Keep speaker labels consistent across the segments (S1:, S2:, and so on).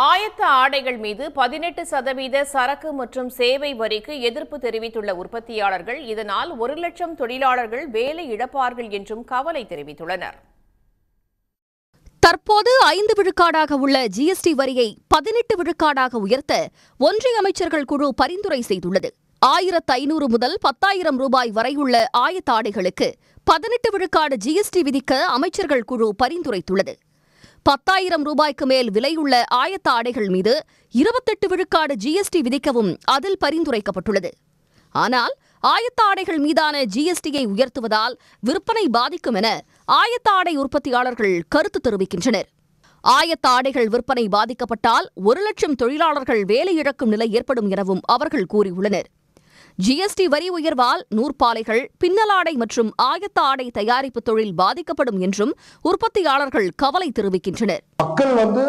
S1: ஆயத்த ஆடைகள் மீது பதினெட்டு சதவீத சரக்கு மற்றும் சேவை வரிக்கு எதிர்ப்பு தெரிவித்துள்ள உற்பத்தியாளர்கள் இதனால் ஒரு லட்சம் தொழிலாளர்கள் வேலை இழப்பார்கள் என்றும் கவலை தெரிவித்துள்ளனர்.
S2: தற்போது ஐந்து விழுக்காடாக உள்ள ஜிஎஸ்டி வரியை பதினெட்டு விழுக்காடாக உயர்த்த ஒன்றிய அமைச்சர்கள் குழு பரிந்துரை செய்துள்ளது. ஆயிரத்து ஐநூறு முதல் பத்தாயிரம் ரூபாய் வரையுள்ள ஆயத்தாடைகளுக்கு பதினெட்டு விழுக்காடு ஜிஎஸ்டி விதிக்க அமைச்சர்கள் குழு பரிந்துரைத்துள்ளது. பத்தாயிரம் ரூபாய்க்கு மேல் விலையுள்ள ஆயத்த ஆடைகள் மீது இருபத்தெட்டு விழுக்காடு ஜிஎஸ்டி விதிக்கவும் அதில் பரிந்துரைக்கப்பட்டுள்ளது. ஆனால் ஆயத்த ஆடைகள் மீதான ஜிஎஸ்டியை உயர்த்துவதால் விற்பனை பாதிக்கும் என ஆயத்த ஆடை உற்பத்தியாளர்கள் கருத்து தெரிவிக்கின்றனர். ஆயத்த ஆடைகள் விற்பனை பாதிக்கப்பட்டால் ஒரு லட்சம் தொழிலாளர்கள் வேலை இழக்கும் நிலை ஏற்படும் எனவும் அவர்கள் கூறியுள்ளனர். ஜிஎஸ்டி வரி உயர்வால் நூற்பாலைகள் பின்னலாடை மற்றும் ஆயத்த ஆடை தயாரிப்பு தொழில் பாதிக்கப்படும் என்றும் உற்பத்தியாளர்கள் கவலை தெரிவிக்கின்றனர்.
S3: மக்கள் வந்து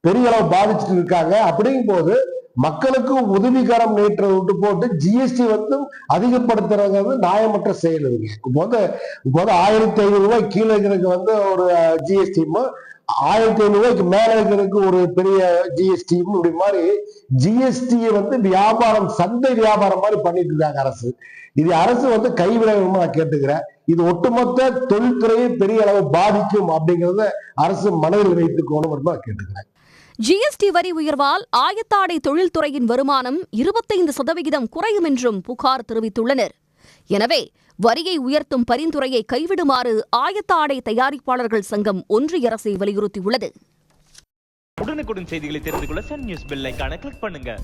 S3: பெரிய அளவு பாதிச்சுட்டு இருக்காங்க. அப்படிங்கும் போது மக்களுக்கு உதவிகரம் நேற்று விட்டு போட்டு ஜிஎஸ்டி வந்து அதிகப்படுத்துறது வந்து நியாயமற்ற செயல் இருக்கு இப்போ வந்து இப்போ வந்து ஆயிரத்தி ஐநூறு ரூபாய் கீழே இருக்கிறதுக்கு வந்து ஒரு ஜிஎஸ்டியும் ஆயிரத்தி ஐநூறு மேல இருக்கிறதுக்கு ஒரு பெரிய ஜிஎஸ்டி இப்படி மாதிரி ஜிஎஸ்டியை வந்து வியாபாரம் சந்தை வியாபாரம் மாதிரி பண்ணிட்டு இருக்காங்க அரசு. இது அரசு வந்து கைவிடணும்னு நான் கேட்டுக்கிறேன். இது ஒட்டுமொத்த தொழில்துறையை பெரிய அளவு பாதிக்கும் அப்படிங்கறத அரசு மனதில் வைத்துக்கணும் மட்டும் கேட்டுக்கிறேன்.
S2: ஜிஎஸ்டி வரி உயர்வால் ஆயத்தாடை தொழில்துறையின் வருமானம் இருபத்தைந்து சதவிகிதம் குறையும் என்றும் புகார் தெரிவித்துள்ளனர். எனவே வரியை உயர்த்தும் பரிந்துரையை கைவிடுமாறு ஆயத்த ஆடை தயாரிப்பாளர்கள் சங்கம் ஒன்றிய அரசை வலியுறுத்தியுள்ளது.
S4: உடனுக்குடன் செய்திகளை தெரிந்து கொள்ள சன் நியூஸ் பெல் கிளிக் பண்ணுங்க.